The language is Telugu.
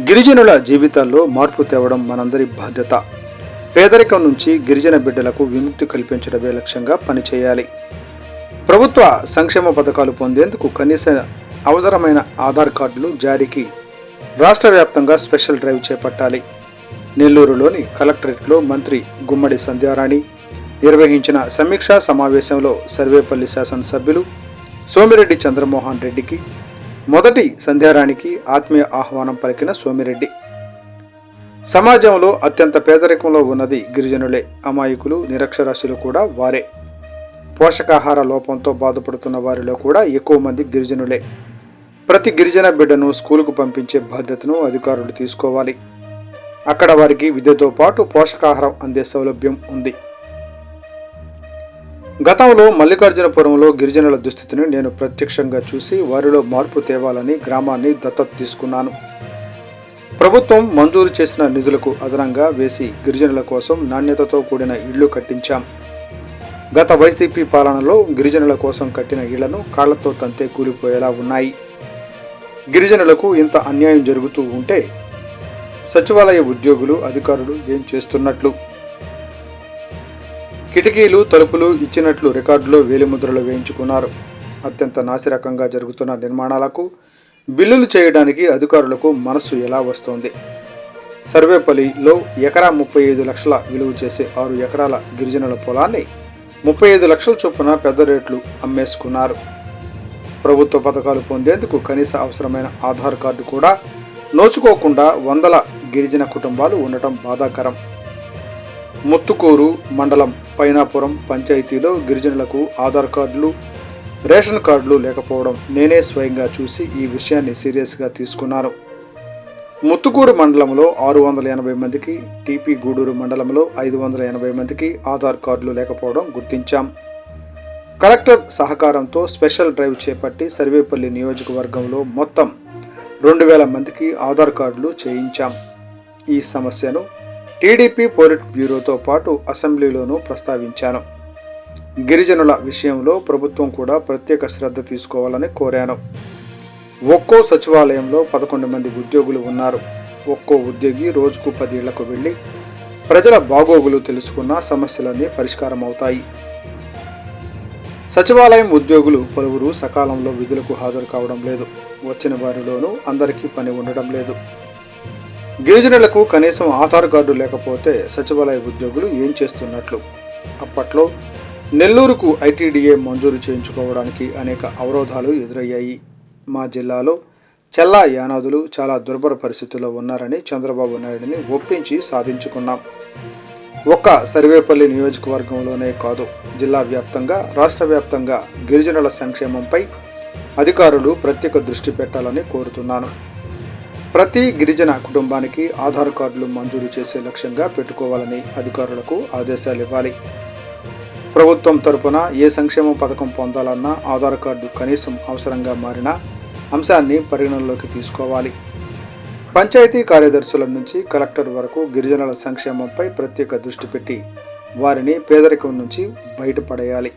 గిరిజనుల జీవితాల్లో మార్పు తేవడం మనందరి బాధ్యత. పేదరికం నుంచి గిరిజన బిడ్డలకు విముక్తి కల్పించడమే లక్ష్యంగా పనిచేయాలి. ప్రభుత్వ సంక్షేమ పథకాలు పొందేందుకు కనీస అవసరమైన ఆధార్ కార్డులు జారీకి రాష్ట్ర వ్యాప్తంగా స్పెషల్ డ్రైవ్ చేపట్టాలి. నెల్లూరులోని కలెక్టరేట్లో మంత్రి గుమ్మడి సంధ్యారాణి నిర్వహించిన సమీక్షా సమావేశంలో సర్వేపల్లి శాసనసభ్యులు సోమిరెడ్డి చంద్రమోహన్ రెడ్డికి మొదటి సంధ్యారానికి ఆత్మీయ ఆహ్వానం పలికిన సోమిరెడ్డి. సమాజంలో అత్యంత పేదరికంలో ఉన్నది గిరిజనులే. అమాయకులు నిరక్షరాస్యులు కూడా వారే. పోషకాహార లోపంతో బాధపడుతున్న వారిలో కూడా ఎక్కువ మంది గిరిజనులే. ప్రతి గిరిజన బిడ్డను స్కూలుకు పంపించే బాధ్యతను అధికారులు తీసుకోవాలి. అక్కడ వారికి విద్యతో పాటు పోషకాహారం అందే సౌలభ్యం ఉంది. గతంలో మల్లికార్జునపురంలో గిరిజనుల దుస్థితిని నేను ప్రత్యక్షంగా చూసి వారిలో మార్పు తేవాలని గ్రామాన్ని దత్తత తీసుకున్నాను. ప్రభుత్వం మంజూరు చేసిన నిధులకు అదనంగా వేసి గిరిజనుల కోసం నాణ్యతతో కూడిన ఇళ్ళు కట్టించాం. గత వైసీపీ పాలనలో గిరిజనుల కోసం కట్టిన ఇళ్ళను కాళ్ళతో తంతే కూలిపోయేలా ఉన్నాయి. గిరిజనులకు ఇంత అన్యాయం జరుగుతూ ఉంటే సచివాలయ ఉద్యోగులు అధికారులు ఏం చేస్తున్నట్లు? కిటికీలు తలుపులు ఇచ్చినట్లు రికార్డులో వేలిముద్రలు వేయించుకున్నారు. అత్యంత నాసిరకంగా జరుగుతున్న నిర్మాణాలకు బిల్లులు చేయడానికి అధికారులకు మనస్సు ఎలా వస్తోంది? సర్వేపల్లిలో ఎకరా ముప్పై ఐదు లక్షల విలువ చేసే ఆరు ఎకరాల గిరిజనుల పొలాన్ని ముప్పై ఐదు లక్షల చొప్పున పెద్ద రేట్లు అమ్మేసుకున్నారు. ప్రభుత్వ పథకాలు పొందేందుకు కనీస అవసరమైన ఆధార్ కార్డు కూడా నోచుకోకుండా వందల గిరిజన కుటుంబాలు ఉండటం బాధాకరం. ముత్తుకూరు మండలం పైనాపురం పంచాయతీలో గిరిజనులకు ఆధార్ కార్డులు రేషన్ కార్డులు లేకపోవడం నేనే స్వయంగా చూసి ఈ విషయాన్ని సీరియస్గా తీసుకున్నాను. ముత్తుకూరు మండలంలో ఆరు వందల ఎనభై మందికి టీపీ గూడూరు మండలంలో ఐదు వందల ఎనభై మందికి ఆధార్ కార్డులు లేకపోవడం గుర్తించాం. కలెక్టర్ సహకారంతో స్పెషల్ డ్రైవ్ చేపట్టి సర్వేపల్లి నియోజకవర్గంలో మొత్తం రెండు వేల మందికి ఆధార్ కార్డులు చేయించాం. ఈ సమస్యను టీడీపీ పోలిట్ బ్యూరోతో పాటు అసెంబ్లీలోనూ ప్రస్తావించాను. గిరిజనుల విషయంలో ప్రభుత్వం కూడా ప్రత్యేక శ్రద్ధ తీసుకోవాలని కోరాను. ఒక్కో సచివాలయంలో పదకొండు మంది ఉద్యోగులు ఉన్నారు. ఒక్కో ఉద్యోగి రోజుకు పదేళ్ళకు వెళ్ళి ప్రజల బాగోగులు తెలుసుకున్న సమస్యలన్నీ పరిష్కారం అవుతాయి సచివాలయం ఉద్యోగులు పలువురు సకాలంలో విధులకు హాజరు కావడం లేదు. వచ్చిన వారిలోనూ అందరికీ పని ఉండడం లేదు. గిరిజనులకు కనీసం ఆధార్ కార్డు లేకపోతే సచివాలయ ఉద్యోగులు ఏం చేస్తున్నట్లు? అప్పట్లో నెల్లూరుకు ఐటీడీఏ మంజూరు చేయించుకోవడానికి అనేక అవరోధాలు ఎదురయ్యాయి. మా జిల్లాలో చెల్లా యానాదులు చాలా దుర్భర పరిస్థితుల్లో ఉన్నారని చంద్రబాబు నాయుడిని ఒప్పించి సాధించుకున్నాం. ఒక్క సర్వేపల్లి నియోజకవర్గంలోనే కాదు జిల్లా వ్యాప్తంగా రాష్ట్ర వ్యాప్తంగా గిరిజనుల సంక్షేమంపై అధికారులు ప్రత్యేక దృష్టి పెట్టాలని కోరుతున్నాను. ప్రతి గిరిజన కుటుంబానికి ఆధార్ కార్డులు మంజూరు చేసే లక్ష్యంగా పెట్టుకోవాలని అధికారులకు ఆదేశాలు ఇవ్వాలి. ప్రభుత్వం తరపున ఏ సంక్షేమ పథకం పొందాలన్నా ఆధార్ కార్డు కనీసం అవసరంగా మారిన అంశాన్ని పరిగణనలోకి తీసుకోవాలి. పంచాయతీ కార్యదర్శుల నుంచి కలెక్టర్ వరకు గిరిజనుల సంక్షేమంపై ప్రత్యేక దృష్టి పెట్టి వారిని పేదరికం నుంచి బయటపడేయాలి.